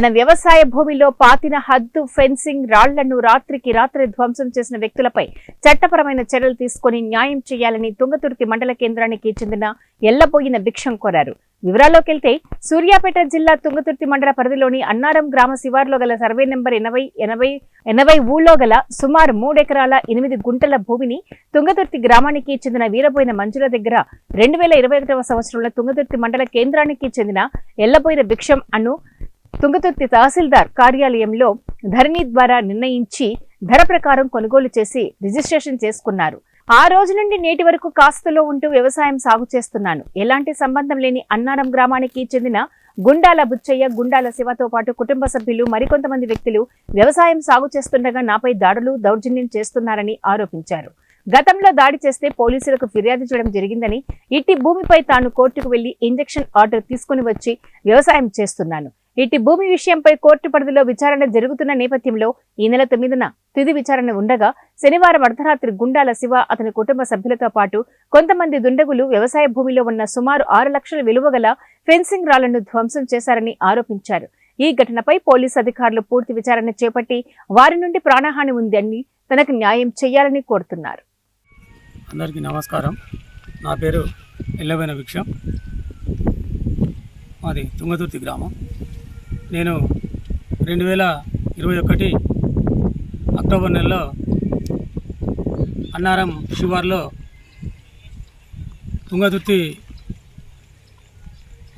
తన వ్యవసాయ భూమిలో పాతిన హద్దు ఫెన్సింగ్ రాళ్ళను రాత్రికి రాత్రి ధ్వంసం చేసిన వ్యక్తులపై చట్టపరమైన చర్యలు తీసుకుని న్యాయం చేయాలని తుంగతుర్తి మండల కేంద్రానికి చెందిన ఎల్లబోయిన భిక్షం కోరారు. వివరాల్లోకి వెళ్తే సూర్యాపేట జిల్లా తుంగతుర్తి మండల పరిధిలోని అన్నారం గ్రామ శివార్లో గల సర్వే నెంబర్ ఎనభై ఎనభై ఎనభై ఊళ్ళో గల సుమారు మూడెకరాల ఎనిమిది గుంటల భూమిని తుంగతుర్తి గ్రామానికి చెందిన వీరబోయిన మంజుల దగ్గర రెండు వేల ఇరవై ఒకటవ సంవత్సరంలో తుంగతుర్తి మండల కేంద్రానికి చెందిన ఎల్లబోయిన భిక్షం అను తుంగతుర్తి తహసీల్దార్ కార్యాలయంలో ధరణి ద్వారా నిర్ణయించి ధర ప్రకారం కొనుగోలు చేసి రిజిస్ట్రేషన్ చేసుకున్నారు. ఆ రోజు నుండి నేటి వరకు కాస్తలో ఉంటూ వ్యవసాయం సాగు చేస్తున్నాను. ఎలాంటి సంబంధం లేని అన్నారం గ్రామానికి చెందిన గుండాల బుచ్చయ్య గుండాల శివతో పాటు కుటుంబ సభ్యులు మరికొంతమంది వ్యక్తులు వ్యవసాయం సాగు చేస్తుండగా నాపై దాడులు దౌర్జన్యం చేస్తున్నారని ఆరోపించారు. గతంలో దాడి చేస్తే పోలీసులకు ఫిర్యాదు చేయడం జరిగిందని ఇట్టి భూమిపై తాను కోర్టుకు వెళ్ళి ఇంజెక్షన్ ఆర్డర్ తీసుకుని వచ్చి వ్యవసాయం చేస్తున్నాను. ఇట్టి భూమి విషయంపై కోర్టు పరిధిలో విచారణ జరుగుతున్న నేపథ్యంలో ఈ నెల తొమ్మిదిన తుది విచారణ ఉండగా శనివారం అర్ధరాత్రి గుండాల శివ అతని కుటుంబ సభ్యులతో పాటు కొంతమంది దుండగులు వ్యవసాయ భూమిలో ఉన్న సుమారు ఆరు లక్షల విలువగల ఫెన్సింగ్ రాళ్ళను ధ్వంసం చేశారని ఆరోపించారు. ఈ ఘటనపై పోలీసు అధికారులు పూర్తి విచారణ చేపట్టి వారి నుండి ప్రాణహాని ఉందని తనకు న్యాయం చేయాలని కోరుతున్నారు. అందరికీ నమస్కారం. నా పేరు ఎల్లవైన విక్షం మాది తుంగతుర్తి గ్రామం. నేను రెండు వేల ఇరవై ఒకటి అక్టోబర్ నెలలో అన్నారం శివార్లో తుంగతుర్తి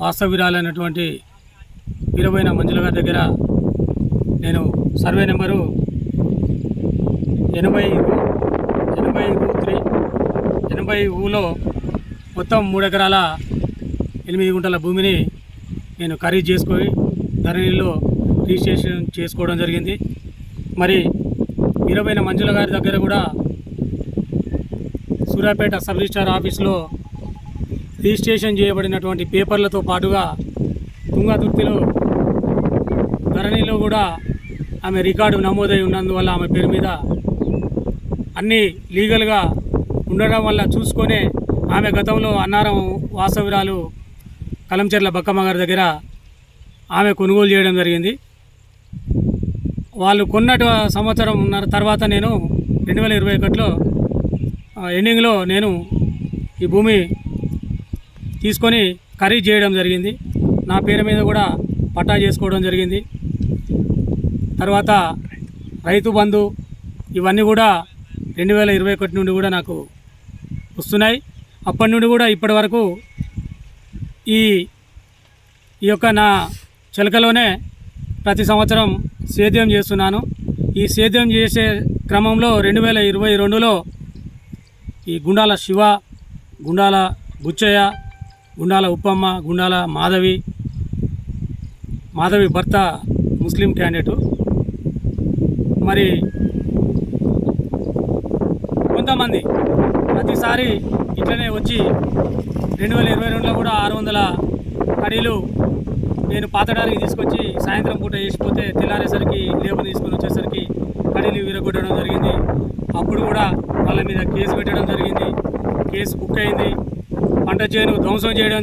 వాస్తవ్యురాలైనటువంటి వీరబోయిన మంజుల గారి దగ్గర నేను సర్వే నెంబరు ఎనభై ఎనభై త్రీ ఎనభై ఊలో మొత్తం మూడు ఎకరాల ఎనిమిది గుంటల భూమిని నేను ఖరీదు చేసుకొని ధరణిలో రిజిస్ట్రేషన్ చేసుకోవడం జరిగింది. మరి ఇరవైన మంజుల గారి దగ్గర కూడా సూర్యాపేట సబ్ రిజిస్టార్ ఆఫీస్లో రిజిస్ట్రేషన్ చేయబడినటువంటి పేపర్లతో పాటుగా తుంగతుర్తిలో ధరణిలో కూడా ఆమె రికార్డు నమోదై ఉన్నందువల్ల ఆమె పేరు మీద అన్నీ లీగల్గా ఉండడం వల్ల చూసుకొనే ఆమె గతంలో అన్నారం వాసవిరాలు కలంచెర్ల బక్కమ్మ గారి దగ్గర ఆమె కొనుగోలు చేయడం జరిగింది. వాళ్ళు కొన్నట్టు సంవత్సరం ఉన్నారు తర్వాత నేను రెండు వేల ఇరవై ఒకటిలో ఎండింగ్లో నేను ఈ భూమి తీసుకొని ఖరీదు చేయడం జరిగింది. నా పేరు మీద కూడా పట్టా చేసుకోవడం జరిగింది. తర్వాత రైతు బంధు ఇవన్నీ కూడా రెండు వేల ఇరవై ఒకటి నుండి కూడా నాకు వస్తున్నాయి. అప్పటి నుండి కూడా ఇప్పటి వరకు ఈ ఈ యొక్క నా చిలకలోనే ప్రతి సంవత్సరం సేద్యం చేస్తున్నాను. ఈ సేద్యం చేసే క్రమంలో రెండు వేల ఇరవై రెండులో ఈ గుండాల శివ గుండాల బుచ్చయ్య గుండాల ఉప్పమ్మ గుండాల మాధవి మాధవి భర్త ముస్లిం క్యాండిడేటు. మరి కొంతమంది ప్రతిసారి ఇట్లనే వచ్చి రెండు వేల ఇరవై రెండులో కూడా ఆరు వందల కడీలు నేను పాతడానికి తీసుకొచ్చి సాయంత్రం పూట వేసిపోతే తెల్లారేసరికి లేబర్ తీసుకొని వచ్చేసరికి కడీలు విరగొట్టడం జరిగింది. అప్పుడు కూడా వాళ్ళ మీద కేసు పెట్టడం జరిగింది. కేసు బుక్ అయింది. పంట చేను ధ్వంసం చేయడం